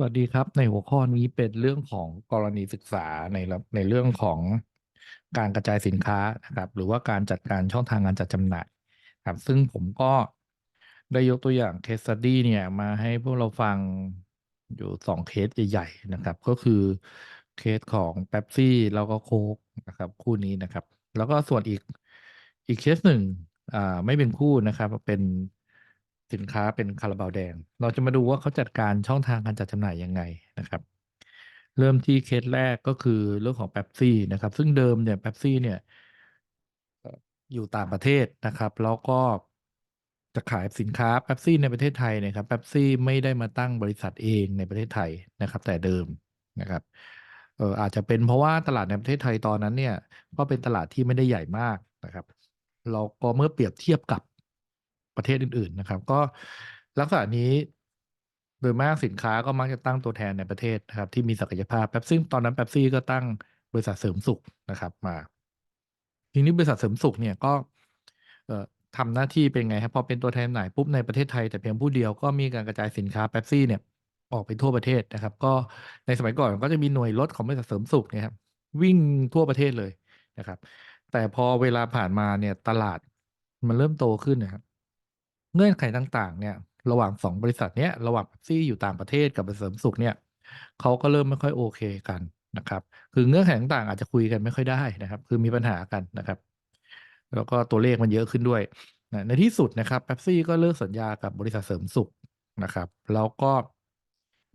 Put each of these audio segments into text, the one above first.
สวัสดีครับ ในหัวข้อนี้เป็นเรื่องของกรณีศึกษาในระในเรื่องของการกระจายสินค้านะครับ หรือว่าการจัดการช่องทางการจัดจำหน่ายครับ ซึ่งผมก็ได้ยกตัวอย่าง case study เนี่ยมาให้พวกเราฟังอยู่สองเคสใหญ่ๆนะครับ ก็คือเคสของเป๊ปซี่แล้วก็โค้กนะครับ คู่นี้นะครับ แล้วก็ส่วนอีกอีกเคสหนึ่งอ่าไม่เป็นคู่นะครับ เป็น สินค้าเป็นคาราบาวแดง เราจะมาดูว่าเขาจัดการช่องทางการจัดจำหน่ายยังไงนะครับ เริ่มที่เคสแรกก็คือเรื่องของเป๊ปซี่นะครับ ซึ่งเดิมเนี่ยเป๊ปซี่เนี่ยอยู่ต่างประเทศนะครับ แล้วก็จะขายสินค้าเป๊ปซี่ในประเทศไทยเนะครับเป๊ปซี่ไม่ได้มาตั้งบริษัทเองในประเทศไทยนะครับ แต่เดิมนะครับเอออาจจะเป็นเพราะว่าตลาดในประเทศไทยตอนนั้นเนี่ยก็เป็นตลาดที่ไม่ได้ใหญ่มากนะครับ เราก็เมื่อเปรียบเทียบกับ ประเทศอื่น ๆนะครับ ก็ลักษณะนี้โดยมากสินค้าก็มักจะตั้งตัวแทนในประเทศนะครับ ที่มีศักยภาพแป๊บซึ่งตอนนั้นเป๊ปซี่ก็ตั้งบริษัทเสริมสุขนะครับ มา ทีนี้บริษัทเสริมสุขเนี่ยก็เอ่อทำหน้าที่เป็นไงครับพอเป็นตัวแทนจำหนปุ๊บในประเทศไทยแต่เพียงผู้เดียวก็มีการกระจายสินค้าเป๊ปซี่เนี่ยออกไปทั่วประเทศนะครับ ก็ในสมัยก่อนก็จะมีหน่วยรถของบริษัทเสริมสุขเนี่ยครับวิ่งทั่วประเทศเลยนะครับ แต่พอเวลาผ่านมาเนี่ยตลาดมันเริ่มโตขึ้นนะครับ เงื่อนไขต่างๆ เนี่ย ระหว่างสองบริษัทเนี้ยระหว่างป๊ปซี่อยู่ต่างประเทศกับบริษัทเสริมสุขเนี่ยเขาก็เริ่มไม่ค่อยโอเคกันนะครับ คือเงื่อนไขต่างๆ อาจจะคุยกันไม่ค่อยได้นะครับ คือมีปัญหากันนะครับ แล้วก็ตัวเลขมันเยอะขึ้นด้วยนะในที่สุดนะครับเป๊ปซี่ก็เลิกสัญญากับบริษัทเสริมสุขนะครับ แล้วก็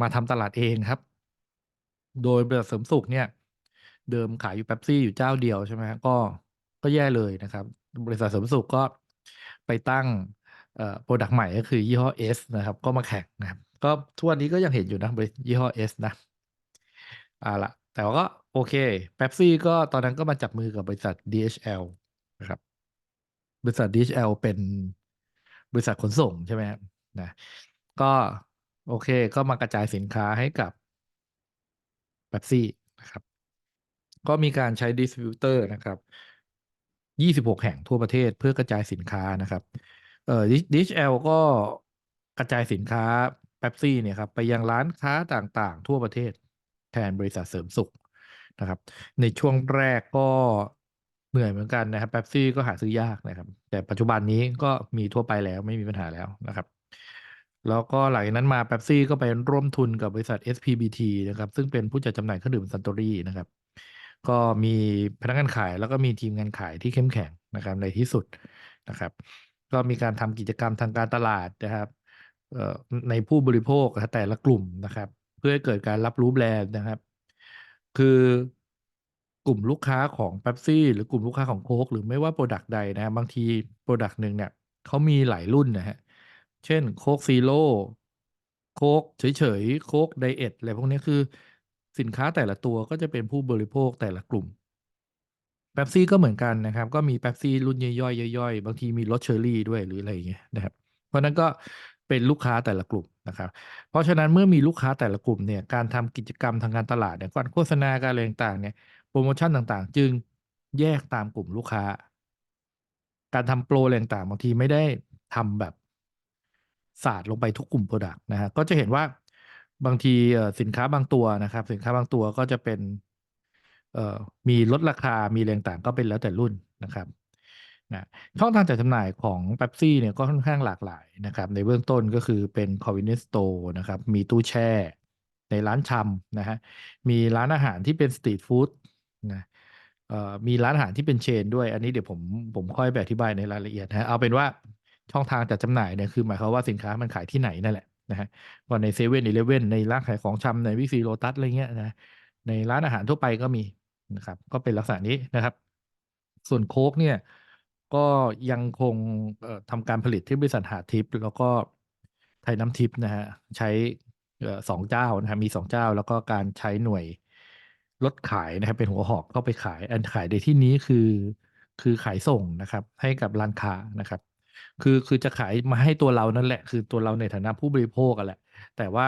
มาทำตลาดเองครับ โดยบริษัทเสริมสุขเนี่ย เดิมขายอยู่เป๊ปซี่อยู่เจ้าเดียวใช่ไหมก็ก็แย่เลยนะครับ บริษัทเสริมสุขก็ไปตั้ง โปรดักต์ใหม่ก็คือยี่ห้อ S นะครับ ก็มาแข่งนะครับ ก็ทุกวันนี้ก็ยังเห็นอยู่นะบริยี่ห้อ S นะอ่าละแต่ว่าก็โอเคเป๊ปซี่ก็ตอนนั้นก็มาจับมือกับบริษัท DHL นะครับ บริษัท DHL เป็นบริษัทขนส่งใช่ไหมนะ ก็โอเคก็มากระจายสินค้าให้กับเป๊ปซี่นะครับ ก็มีการใช้ดิสติบิวเตอร์นะครับ 26 แห่งทั่วประเทศเพื่อกระจายสินค้านะครับ เอ่อ DHL ก็กระจายสินค้าเป๊ปซี่เนี่ยครับไปยังร้านค้าต่างๆ ทั่วประเทศแทนบริษัทเสริมสุขนะครับ ในช่วงแรกก็เหนื่อยเหมือนกันนะครับเป๊ปซี่ก็หาซื้อยากนะครับ แต่ปัจจุบันนี้ก็มีทั่วไปแล้วไม่มีปัญหาแล้วนะครับ แล้วก็หลังจากนั้นมาเป๊ปซี่ก็ไปร่วมทุนกับบริษัท SPBT นะครับ ซึ่งเป็นผู้จัดจำหน่ายเครื่องดื่มซันโตรี่นะครับ ก็มีพนักงานขายแล้วก็มีทีมงานขายที่เข้มแข็งนะครับในที่สุดนะครับ ก็มีการทำกิจกรรมทางการตลาดนะครับในผู้บริโภคแต่ละกลุ่มนะครับ เพื่อเกิดการรับรู้แบรนด์นะครับ คือกลุ่มลูกค้าของเป๊ปซี่หรือกลุ่มลูกค้าของโค้กหรือไม่ว่าโปรดักต์ใดนะบางทีโปรดักต์หนึ่งเนี่ยเขามีหลายรุ่นนะฮะเช่นโค้กซีโร่โค้กเฉยๆโค้กไดเอทอะไรพวกนี้คือสินค้าแต่ละตัวก็จะเป็นผู้บริโภคแต่ละกลุ่ม เป๊ปซี่ก็เหมือนกันนะครับ ก็มีเป๊ปซี่รุ่นย่อยๆย่อยๆบางทีมีรสเชอร์รี่ด้วยหรืออะไรอย่างเงี้ยนะครับ เพราะนั้นก็เป็นลูกค้าแต่ละกลุ่มนะครับ เพราะฉะนั้นเมื่อมีลูกค้าแต่ละกลุ่มเนี่ยการทำกิจกรรมทางการตลาดเนี่ยการโฆษณาการอะไรต่างๆเนี่ยโปรโมชั่นต่างๆ จึงแยกตามกลุ่มลูกค้า การทำโปรอะไรต่างๆบางทีไม่ได้ทำแบบศาสตร์ลงไปทุกกลุ่มโปรดักต์นะฮะก็จะเห็นว่าบางทีสินค้าบางตัวนะครับ สินค้าบางตัวก็จะเป็น มีลดราคา มีแรงต่างก็เป็นแล้วแต่รุ่นนะครับนะช่องทางจัดจำหน่ายของเป๊ปซี่เนี่ยก็ค่อนข้างหลากหลายนะครับ ในเบื้องต้นก็คือเป็น convenience store นะครับ มีตู้แช่ ในร้านชำนะฮะ มีร้านอาหารที่เป็นสตรีทฟู้ดนะมีร้านอาหารที่เป็นเชนด้วย อันนี้เดี๋ยวผมผมค่อยไปอธิบายในรายละเอียดนะเอาเป็นว่าช่องทางจัดจำหน่ายเนี่ยคือหมายความว่าสินค้ามันขายที่ไหนนั่นแหละนะฮะก็ในเซเว่นอีเลฟเว่นในร้านขายของชำในวิซีโลตัสอะไรเงี้ยนะในร้านอาหารทั่วไปก็มี นะครับ ก็เป็นลักษณะนี้นะครับ ส่วนโค้กเนี่ย ก็ยังคงทำการผลิตที่บริษัทหาทิพย์แล้วก็ไทยน้ำทิพย์นะฮะใช้สองเจ้านะครับมีสองเจ้า แล้วก็การใช้หน่วยรถขายนะครับ เป็นหัวหอกเข้าไปขาย อันขายในที่นี้คือคือขายส่งนะครับ ให้กับร้านค้านะครับ คือคือจะขายมาให้ตัวเรานั่นแหละ คือตัวเราในฐานะผู้บริโภคกันแหละ แต่ว่า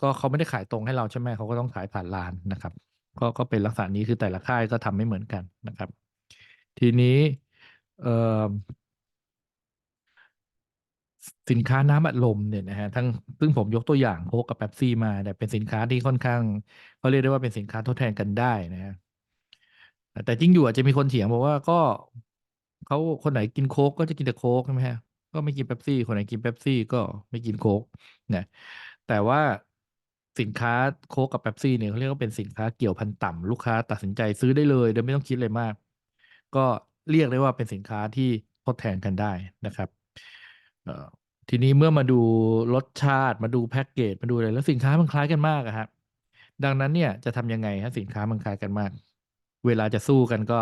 ก็เขาไม่ได้ขายตรงให้เราใช่ไหมเขาก็ต้องขายผ่านร้านนะครับ ก็ก็เป็นลักษณะนี้คือแต่ละค่ายก็ทำไม่เหมือนกันนะครับ ทีนี้สินค้าน้ำอัดลมเนี่ยนะฮะทั้งซึ่งผมยกตัวอย่างโค้กกับเป๊ปซี่มาแต่เป็นสินค้าที่ค่อนข้างเขาเรียกได้ว่าเป็นสินค้าทดแทนกันได้นะฮะแต่จริงอยู่อาจจะมีคนเถียงบอกว่าก็เขาคนไหนกินโค้กก็จะกินแต่โค้กใช่ไหมฮะก็ไม่กินเป๊ปซี่ คนไหนกินเป๊ปซี่ก็ไม่กินโค้กนะแต่ว่า สินค้าโค้กกับเป๊ปซี่เนี่ยเขาเรียกว่าเป็นสินค้าเกี่ยวพันต่ำลูกค้าตัดสินใจซื้อได้เลย โดยไม่ต้องคิดอะไรมาก ก็เรียกได้ว่าเป็นสินค้าที่ทดแทนกันได้นะครับทีนี้เมื่อมาดูรสชาติมาดูแพ็กเกจมาดูอะไรแล้วสินค้ามันคล้ายกันมากอะครับดังนั้นเนี่ยจะทำยังไงฮะสินค้ามันคล้ายกันมาก เวลาจะสู้กันก็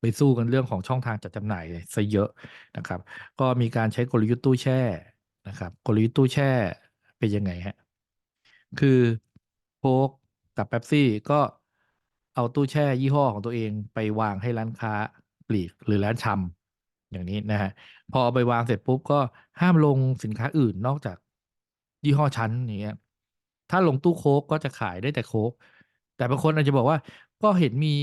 ไปสู้กันเรื่องของช่องทางจัดจำหน่ายซะเยอะนะครับ ก็มีการใช้กลยุทธ์ตู้แช่นะครับ กลยุทธ์ตู้แช่เป็นยังไงฮะ คือโค้กกับเป๊ปซี่ก็เอาตู้แช่ยี่ห้อของตัวเองไปวางให้ร้านค้าปลีกหรือร้านชำอย่างนี้นะฮะพอเอาไปวางเสร็จปุ๊บก็ห้ามลงสินค้าอื่นนอกจากยี่ห้อชั้นอย่างเงี้ยถ้าลงตู้โค้กก็จะขายได้แต่โค้กแต่บางคนอาจจะบอกว่าก็เห็นมี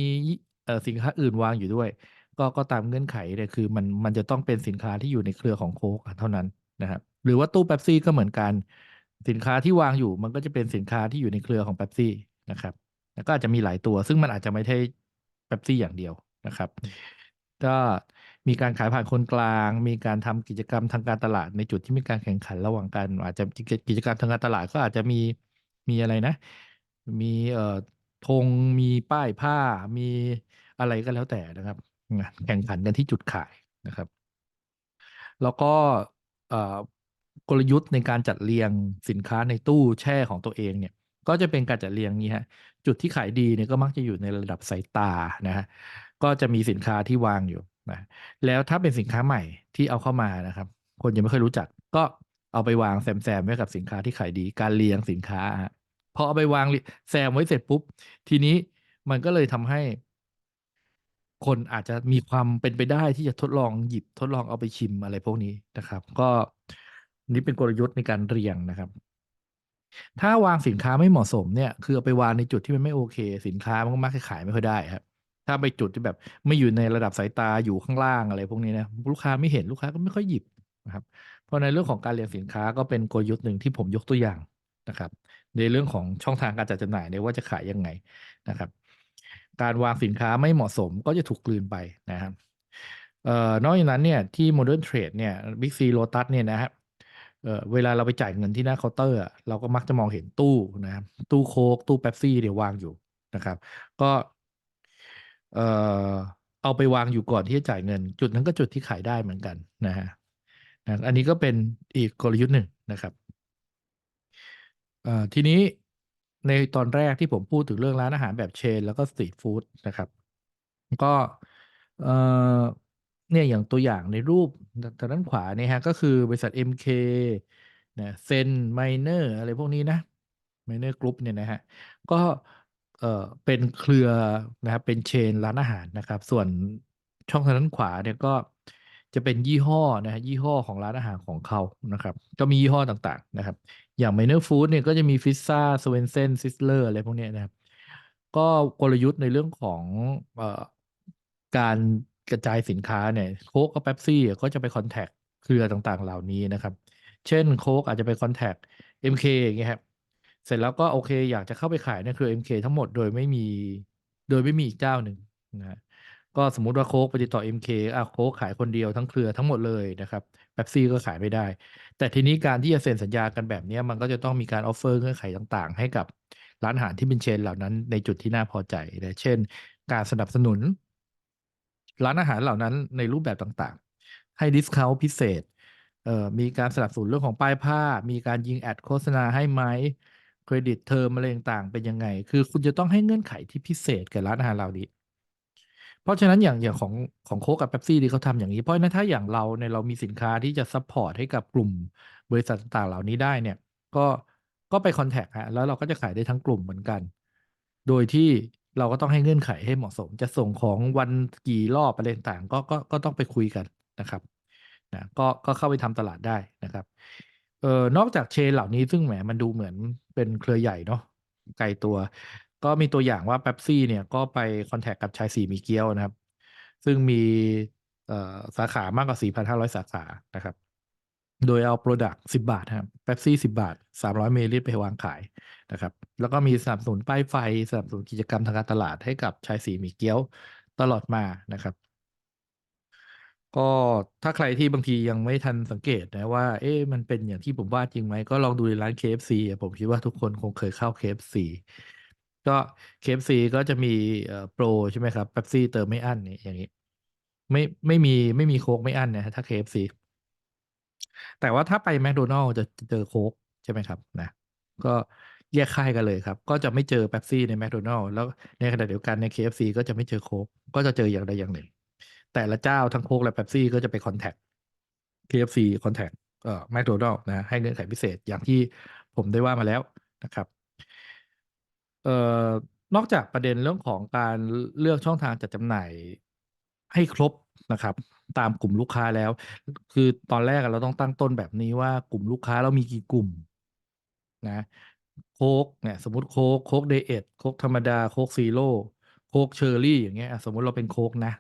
สินค้าอื่นวางอยู่ด้วย ก็ก็ตามเงื่อนไขเนี่ยคือมันมันจะต้องเป็นสินค้าที่อยู่ในเครือของโค้กเท่านั้นนะครับหรือว่าตู้เป๊ปซี่ก็เหมือนกัน สินค้าที่วางอยู่มันก็จะเป็นสินค้าที่อยู่ในเครือของเป๊ปซี่นะครับ แล้วก็อาจจะมีหลายตัว ซึ่งมันอาจจะไม่ใช่เป๊ปซี่อย่างเดียวนะครับ ก็มีการขายผ่านคนกลาง มีการทำกิจกรรมทางการตลาดในจุดที่มีการแข่งขันระหว่างกัน อาจจะกิจกรรมทางการตลาดก็อาจจะมีมีอะไรนะ มีเอ่อธงมีป้ายผ้ามีอะไรก็แล้วแต่นะครับ แข่งขันกันที่จุดขายนะครับ แล้วก็เอ่อ กลยุทธ์ในการจัดเรียงสินค้าในตู้แช่ของตัวเองเนี่ยก็จะเป็นการจัดเรียงนี้ฮะจุดที่ขายดีเนี่ยก็มักจะอยู่ในระดับสายตานะฮะก็จะมีสินค้าที่วางอยู่นะแล้วถ้าเป็นสินค้าใหม่ที่เอาเข้ามานะครับ คนยังไม่เคยรู้จัก ก็เอาไปวางแซมๆไว้กับสินค้าที่ขายดีการเรียงสินค้าพอเอาไปวางแซมไว้เสร็จปุ๊บ ทีนี้มันก็เลยทำให้ คนอาจจะมีความเป็นไปได้ที่จะทดลองหยิบทดลองเอาไปชิมอะไรพวกนี้นะครับ ก็ นี่เป็นกลยุทธ์ในการเรียงนะครับ ถ้าวางสินค้าไม่เหมาะสมเนี่ย คือเอาไปวางในจุดที่มันไม่โอเค สินค้ามันก็มักจะขายไม่ค่อยได้ครับ ถ้าไปจุดที่แบบไม่อยู่ในระดับสายตาอยู่ข้างล่างอะไรพวกนี้นะลูกค้าไม่เห็นลูกค้าก็ไม่ค่อยหยิบนะครับ เพราะในเรื่องของการเรียงสินค้าก็เป็นกลยุทธ์หนึ่งที่ผมยกตัวอย่างนะครับ ในเรื่องของช่องทางการจัดจำหน่ายเนี่ยว่าจะขายยังไงนะครับ การวางสินค้าไม่เหมาะสมก็จะถูกกลืนไปนะครับเอ่อนอกจากนั้นเนี่ยที่ Modern Trade เนี่ย Big C Lotus เนี่ยนะครับ เออเวลาเราไปจ่ายเงินที่หน้าเคาน์เตอร์เราก็มักจะมองเห็นตู้นะครับตู้โค้กตู้เป๊ปซี่เดี๋ยววางอยู่นะครับ ก็เอ่อเอาไปวางอยู่ก่อนที่จะจ่ายเงิน จุดนั้นก็จุดที่ขายได้เหมือนกันนะฮะนะอันนี้ก็เป็นอีกกลยุทธ์หนึ่งนะครับเออทีนี้ในตอนแรกที่ผมพูดถึงเรื่องร้านอาหารแบบเชน แล้วก็สตรีทฟู้ดนะครับ ก็ เนี่ยอย่างตัวอย่างในรูปทางด้านขวาเนี่ยฮะก็คือบริษัท MK นะเซนไมเนอร์อะไรพวกนี้นะไมเนอร์กรุ๊ปเนี่ยนะฮะก็เอ่อเป็นเครือนะครับเป็นเชนร้านอาหารนะครับ ส่วนช่องทางด้านขวาเนี่ยก็จะเป็นยี่ห้อนะฮะยี่ห้อของร้านอาหารของเขานะครับ ก็มียี่ห้อต่างๆนะครับ อย่างไมเนอร์ฟู้ดเนี่ยก็จะมีฟิซซ่าสเวนเซนซิสเลอร์อะไรพวกนี้นะครับ ก็กลยุทธ์ในเรื่องของเอ่อการ กระจายสินค้าเนี่ยโค้กกับเป๊ปซี่ก็จะไปคอนแทคเครือต่างๆ เหล่านี้นะครับ เช่นโค้กอาจจะไปคอนแทค MK อย่างเงี้ยครับเสร็จแล้วก็โอเค อยากจะเข้าไปขายในเครือ MK ทั้งหมดโดยไม่มี โดยไม่มีอีกเจ้าหนึ่งนะก็สมมุติว่าโค้กไปติดต่อ MK อะโค้กขายคนเดียวทั้งเครือทั้งหมดเลยนะครับเป๊ปซี่ก็ขายไม่ได้ แต่ทีนี้การที่จะเซ็นสัญญากันแบบเนี้ยมันก็จะต้องมีการออฟเฟอร์เงื่อนไขต่างๆ ให้กับร้านอาหารที่เป็นเชนเหล่านั้นในจุดที่น่าพอใจนะเช่น การสนับสนุน ร้านอาหารเหล่านั้นในรูปแบบต่างๆ ให้ดิสคาวพิเศษเอ่อมีการสนับสนุนเรื่องของป้ายผ้า มีการยิงแอดโฆษณาให้ไหมเครดิตเทอมอะไรต่างๆเป็นยังไง คือคุณจะต้องให้เงื่อนไขที่พิเศษแก่ร้านอาหารเหล่านี้ เพราะฉะนั้นอย่างอย่างของของโค้กกับเป๊ปซี่ที่เขาทำอย่างนี้ เพราะฉะนั้นถ้าอย่างเราเนี่ยเรามีสินค้าที่จะซัพพอร์ตให้กับกลุ่มบริษัทต่างๆเหล่านี้ได้เนี่ยก็ก็ไปคอนแทคฮะแล้วเราก็จะขายได้ทั้งกลุ่มเหมือนกัน โดยที่ เราก็ต้องให้เงื่อนไขให้เหมาะสม จะส่งของวันกี่รอบอะไรต่างๆก็ก็ก็ต้องไปคุยกันนะครับนะก็ก็เข้าไปทำตลาดได้นะครับเอ่อนอกจากเชนเหล่านี้ซึ่งแหมมันดูเหมือนเป็นเครือใหญ่เนาะไกลตัว ก็มีตัวอย่างว่าเป๊ปซี่เนี่ยก็ไปคอนแทคกับชายสี่มีเกียวนะครับ ซึ่งมีเอ่อสาขามากกว่า 4,500 สาขานะครับ โดยเอา Product 10บาทครับเป๊ปซี่10บาท300มิลลิลิตรไปวางขายนะครับ แล้วก็มีสนับสนุนป้ายไฟสนับสนุนกิจกรรมทางการตลาดให้กับชายสีหมี่เกี๊ยวตลอดมานะครับ ก็ถ้าใครที่บางทียังไม่ทันสังเกตนะว่า เอ๊ะมันเป็นอย่างที่ผมว่าจริงไหม ก็ลองดูในร้าน KFC ผมคิดว่าทุกคนคงเคยเข้า KFC ก็ KFC ก็จะมีโปรใช่ไหมครับเป๊ปซี่เติมไม่อั้นนี่อย่างนี้ ไม่ไม่มีไม่มีโค้กไม่อั้นนะถ้า KFC แต่ว่าถ้าไปแมคโดนัลล์จะเจอโค้กใช่ไหมครับนะ ก็แยกค่ายกันเลยครับ ก็จะไม่เจอเป๊ปซี่ในแมคโดนัลล์แล้วในขณะเดียวกันใน KFC ก็จะไม่เจอโค้กก็จะเจออย่างใดอย่างหนึ่ง แต่ละเจ้าทั้งโค้กและเป๊ปซี่ก็จะไปคอนแทค KFC คอนแทคเอ่อแมคโดนัลล์นะให้เงื่อนไขพิเศษอย่างที่ผมได้ว่ามาแล้วนะครับเอ่อนอกจากประเด็นเรื่องของการเลือกช่องทางจัดจำหน่าย ให้ครบนะครับ ตามกลุ่มลูกค้าแล้ว คือตอนแรกเราต้องตั้งต้นแบบนี้ว่ากลุ่มลูกค้าเรามีกี่กลุ่มนะโค้กเนี่ยสมมติโค้กโค้กเดเอทโค้กธรรมดาโค้กซีโร่โค้กเชอร์รี่อย่างเงี้ยสมมติเราเป็นโค้กนะ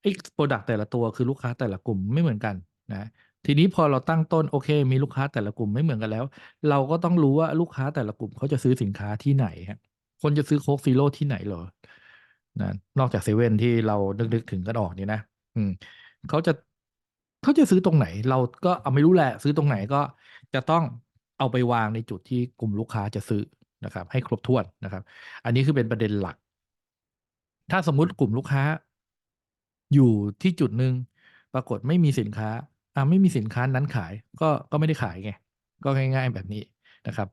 ไอ้โปรดักต์แต่ละตัวคือลูกค้าแต่ละกลุ่มไม่เหมือนกันนะทีนี้พอเราตั้งต้นโอเค มีลูกค้าแต่ละกลุ่มไม่เหมือนกันแล้ว เราก็ต้องรู้ว่าลูกค้าแต่ละกลุ่มเขาจะซื้อสินค้าที่ไหนฮะคนจะซื้อโค้กซีโร่ที่ไหนเหรอ นะนอกจากเซเว่นที่เรานึกๆถึงกันออกนี่นะ อืมเขาจะเขาจะซื้อตรงไหน เราก็เอาไม่รู้แหละ ซื้อตรงไหนก็จะต้องเอาไปวางในจุดที่กลุ่มลูกค้าจะซื้อนะครับ ให้ครบถ้วนนะครับ อันนี้คือเป็นประเด็นหลัก ถ้าสมมุติกลุ่มลูกค้า อยู่ที่จุดหนึ่งปรากฏไม่มีสินค้าอ่าไม่มีสินค้านั้นขาย ก็ก็ไม่ได้ขายไงก็ง่าย ๆแบบนี้นะครับ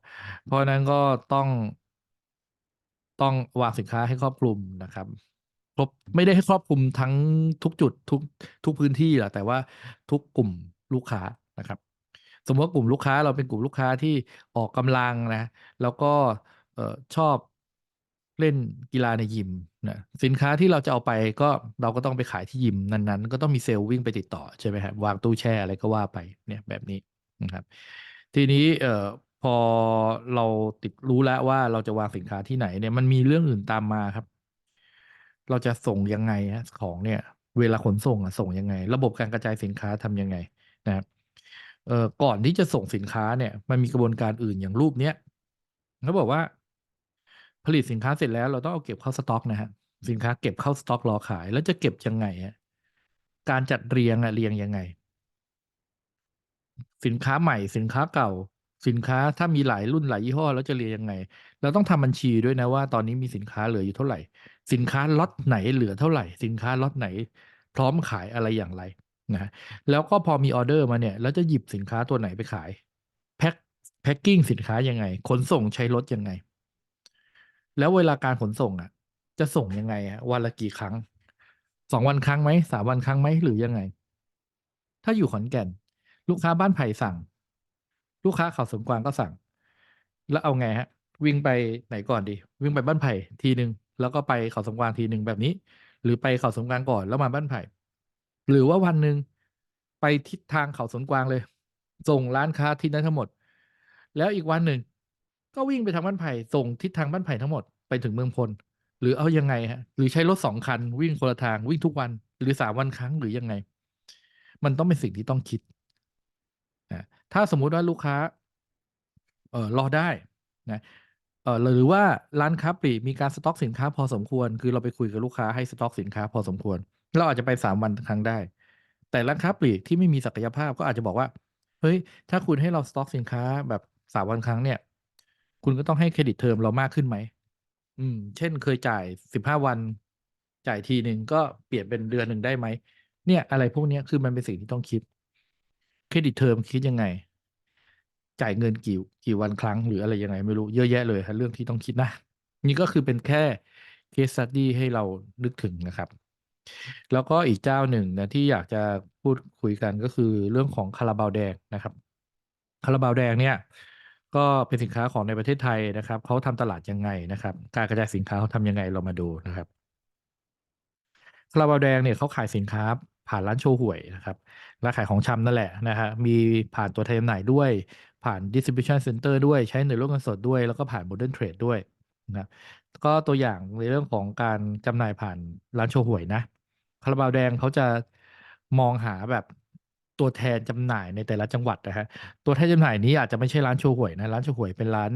เพราะนั้นก็ต้อง ต้องวางสินค้าให้ครอบคลุมนะครับครบไม่ได้ให้ครอบคลุมทั้งทุกจุดทุกทุกพื้นที่หรอกแต่ว่าทุกกลุ่มลูกค้านะครับ สมมติว่ากลุ่มลูกค้าเราเป็นกลุ่มลูกค้าที่ออกกำลังนะ แล้วก็เออชอบเล่นกีฬาในยิมนะสินค้าที่เราจะเอาไปก็เราก็ต้องไปขายที่ยิมนั้นๆ ก็ต้องมีเซลล์วิ่งไปติดต่อใช่ไหมครับวางตู้แช่อะไรก็ว่าไปเนี่ยแบบนี้นะครับ ทีนี้เออ พอเราติดรู้แล้วว่าเราจะวางสินค้าที่ไหนเนี่ยมันมีเรื่องอื่นตามมาครับ เราจะส่งยังไงฮะของเนี่ย เวลาขนส่งอะส่งยังไง ระบบการกระจายสินค้าทำยังไงนะครับเอ่อก่อนที่จะส่งสินค้าเนี่ย มันมีกระบวนการอื่นอย่างรูปเนี้ยเขาบอกว่า ผลิตสินค้าเสร็จแล้วเราต้องเอาเก็บเข้าสต็อกนะฮะสินค้าเก็บเข้าสต็อกรอขาย แล้วจะเก็บยังไงฮะการจัดเรียงอะเรียงยังไง สินค้าใหม่สินค้าเก่า สินค้าถ้ามีหลายรุ่นหลายยี่ห้อแล้วจะเรียงยังไง เราต้องทำบัญชีด้วยนะว่าตอนนี้มีสินค้าเหลืออยู่เท่าไหร่ สินค้าล็อตไหนเหลือเท่าไหร่ สินค้าล็อตไหน พร้อมขายอะไรอย่างไรนะแล้วก็พอมีออเดอร์มาเนี่ยแล้วจะหยิบสินค้าตัวไหนไปขายแพ็คแพ็คกิ้งสินค้ายังไง ขนส่งใช้รถยังไง แล้วเวลาการขนส่งอะ จะส่งยังไงอะวันละกี่ครั้งสองวันครั้งไหมสามวันครั้งไหมหรือยังไง ถ้าอยู่ขอนแก่น ลูกค้าบ้านไผ่สั่ง ลูกค้าเขาสวนกวางก็สั่ง แล้วเอาไงฮะ วิ่งไปไหนก่อนดี วิ่งไปบ้านไผ่ทีหนึ่งแล้วก็ไปเขาสวนกวางทีหนึ่งแบบนี้ หรือไปเขาสวนกวางก่อนแล้วมาบ้านไผ่ หรือว่าวันหนึ่งไปทิศทางเขาสวนกวางเลย ส่งร้านค้าที่นั้นทั้งหมด แล้วอีกวันหนึ่งก็วิ่งไปทางบ้านไผ่ส่งทิศทางบ้านไผ่ทั้งหมดไปถึงเมืองพล หรือเอายังไงฮะ หรือใช้รถสองคันวิ่งคนละทางวิ่งทุกวัน หรือสามวันครั้งหรือยังไง มันต้องเป็นสิ่งที่ต้องคิด นะถ้าสมมุติว่าลูกค้าเออรอได้นะเออหรือว่าร้านค้าปลีกมีการสต็อกสินค้าพอสมควร คือเราไปคุยกับลูกค้าให้สต็อกสินค้าพอสมควร เราอาจจะไปสามวันครั้งได้ แต่ร้านค้าปลีกที่ไม่มีศักยภาพก็อาจจะบอกว่าเฮ้ยถ้าคุณให้เราสต็อกสินค้าแบบสามวันครั้งเนี่ย คุณก็ต้องให้เครดิตเทอมเรามากขึ้นไหมอืม เช่นเคยจ่ายสิบห้าวัน จ่ายทีหนึ่งก็เปลี่ยนเป็นเดือนหนึ่งได้ไหมเนี่ย อะไรพวกนี้คือมันเป็นสิ่งที่ต้องคิด เครดิตเทอมคิดยังไง จ่ายเงินกี่กี่วันครั้งหรืออะไรยังไง ไม่รู้เยอะแยะเลยครับเรื่องที่ต้องคิดนะ นี่ก็คือเป็นแค่ case study ให้เรานึกถึงนะครับ แล้วก็อีกเจ้าหนึ่งนะที่อยากจะพูดคุยกันก็คือเรื่องของคาราบาวแดงนะครับคาราบาวแดงเนี่ยก็เป็นสินค้าของในประเทศไทยนะครับเขาทำตลาดยังไงนะครับ การกระจายสินค้าเขาทำยังไงเรามาดูนะครับคาราบาวแดงเนี่ยเขาขายสินค้า ผ่านร้านโชว์หวยนะครับและขายของชำนั่นแหละนะฮะมีผ่านตัวแทนจำหน่ายด้วย ผ่าน distribution center ด้วยใช้ในโลกเงินสดด้วย แล้วก็ผ่าน modern trade ด้วยนะก็ตัวอย่างในเรื่องของการจำหน่ายผ่านร้านโชว์หวยนะคาราบาวแดงเขาจะมองหาแบบตัวแทนจำหน่ายในแต่ละจังหวัดนะฮะตัวแทนจำหน่ายนี้อาจจะไม่ใช่ร้านโชห่วยนะร้านโชห่วยเป็นร้าน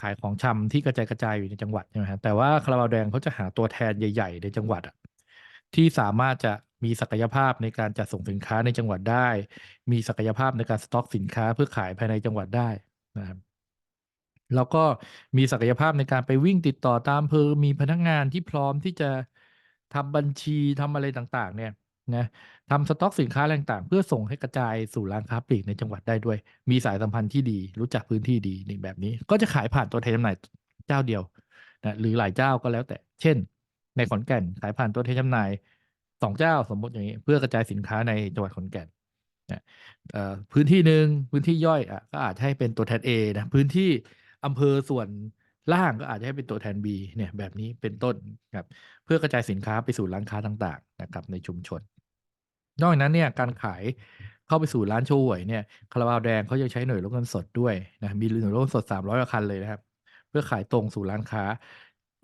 ขายของชำที่กระจายกระจายอยู่ในจังหวัดใช่ไหมฮะแต่ว่าคาราบาวแดงเขาจะหาตัวแทนใหญ่ ๆ ในจังหวัดอะที่สามารถจะ มีศักยภาพในการจัดส่งสินค้าในจังหวัดได้ มีศักยภาพในการสต็อกสินค้าเพื่อขายภายในจังหวัดได้นะครับแล้วก็มีศักยภาพในการไปวิ่งติดต่อตามเภอมีพนักงานที่พร้อมที่จะทำบัญชีทำอะไรต่างๆ เนี่ยนะทำสต็อกสินค้าอะไรต่างๆ เพื่อส่งให้กระจายสู่ร้านค้าปลีกในจังหวัดได้ด้วย มีสายสัมพันธ์ที่ดี รู้จักพื้นที่ดีนี่แบบนี้ ก็จะขายผ่านตัวแทนจำหน่ายเจ้าเดียวนะหรือหลายเจ้าก็แล้วแต่ เช่น ในขอนแก่นขายผ่านตัวแทนจำหน่าย สองเจ้าสมมติอย่างนี้ เพื่อกระจายสินค้าในจังหวัดขอนแก่นนะเอ่อพื้นที่หนึ่งพื้นที่ย่อยอะก็อาจจะให้เป็นตัวแทน A นะพื้นที่อำเภอส่วนล่างก็อาจจะให้เป็นตัวแทน B เนี่ยแบบนี้เป็นต้นครับเพื่อกระจายสินค้าไปสู่ร้านค้าต่างๆนะครับในชุมชน นอกจากนั้นเนี่ยการขายเข้าไปสู่ร้านโชว์หวยเนี่ยคาราบาวแดงเขายังใช้หน่วยรถเงินสดด้วยนะมีหน่วยรถเงินสด 300กว่าคันเลยนะครับ เพื่อขายตรงสู่ร้านค้า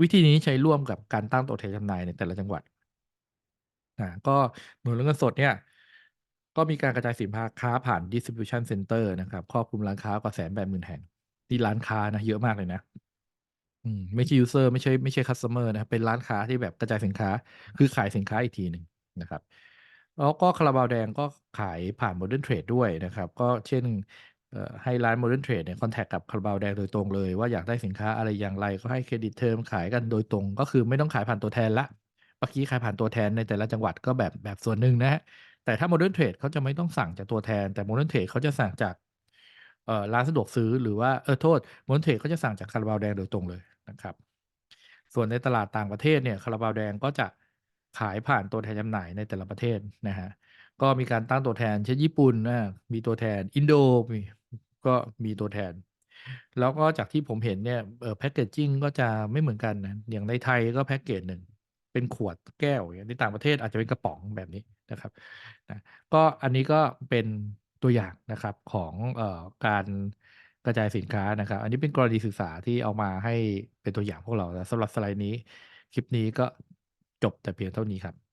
วิธีนี้ใช้ร่วมกับการตั้งตัวแทนจำหน่ายในแต่ละจังหวัด อ่าก็หน่วยรถเงินสดเนี่ย ก็มีการกระจายสินค้าผ่าน distribution center นะครับ ครอบคลุมร้านค้ากว่าแสนแปดหมื่นแห่ง ที่ร้านค้านะเยอะมากเลยนะอืมไม่ใช่ user ไม่ใช่ไม่ใช่ customer นะครับเป็นร้านค้าที่แบบกระจายสินค้า คือขายสินค้าอีกทีหนึ่งนะครับ แล้วก็คาราบาวแดงก็ขายผ่าน Modern Trade ด้วยนะครับ ก็เช่นเอ่อให้ร้าน Modern Trade เนี่ยคอนแทคกับคาราบาวแดงโดยตรงเลย ว่าอยากได้สินค้าอะไรอย่างไรก็ให้เครดิตเทอมขายกันโดยตรง ก็คือไม่ต้องขายผ่านตัวแทนละ เมื่อกี้ขายผ่านตัวแทนในแต่ละจังหวัดก็แบบแบบส่วนหนึ่งนะฮะแต่ถ้า Modern Trade เขาจะไม่ต้องสั่งจากตัวแทน แต่ Modern Trade เขาจะสั่งจากเอ่อร้านสะดวกซื้อหรือว่าเออโทษ Modern Trade เขาจะสั่งจากคาราบาวแดงโดยตรงเลยนะครับ ส่วนในตลาดต่างประเทศเนี่ยคาราบาวแดงก็จะขายผ่านตัวแทนจำหน่ายในแต่ละประเทศนะฮะก็มีการตั้งตัวแทนเช่นญี่ปุ่นนะมีตัวแทนอินโดมีก็มีตัวแทน แล้วก็จากที่ผมเห็นเนี่ยแพ็กเกจจิ้งก็จะไม่เหมือนกันนะอย่างในไทยก็แพ็กเกจหนึ่ง เป็นขวดแก้วอย่างในต่างประเทศอาจจะเป็นกระป๋องแบบนี้นะครับนะก็อันนี้ก็เป็นตัวอย่างนะครับของออการกระจายสินค้านะครับ อันนี้เป็นกรณีศึกษาที่เอามาให้เป็นตัวอย่างพวกเรานะสำหรับสไลด์นี้ คลิปนี้ก็จบแต่เพียงเท่านี้ครับ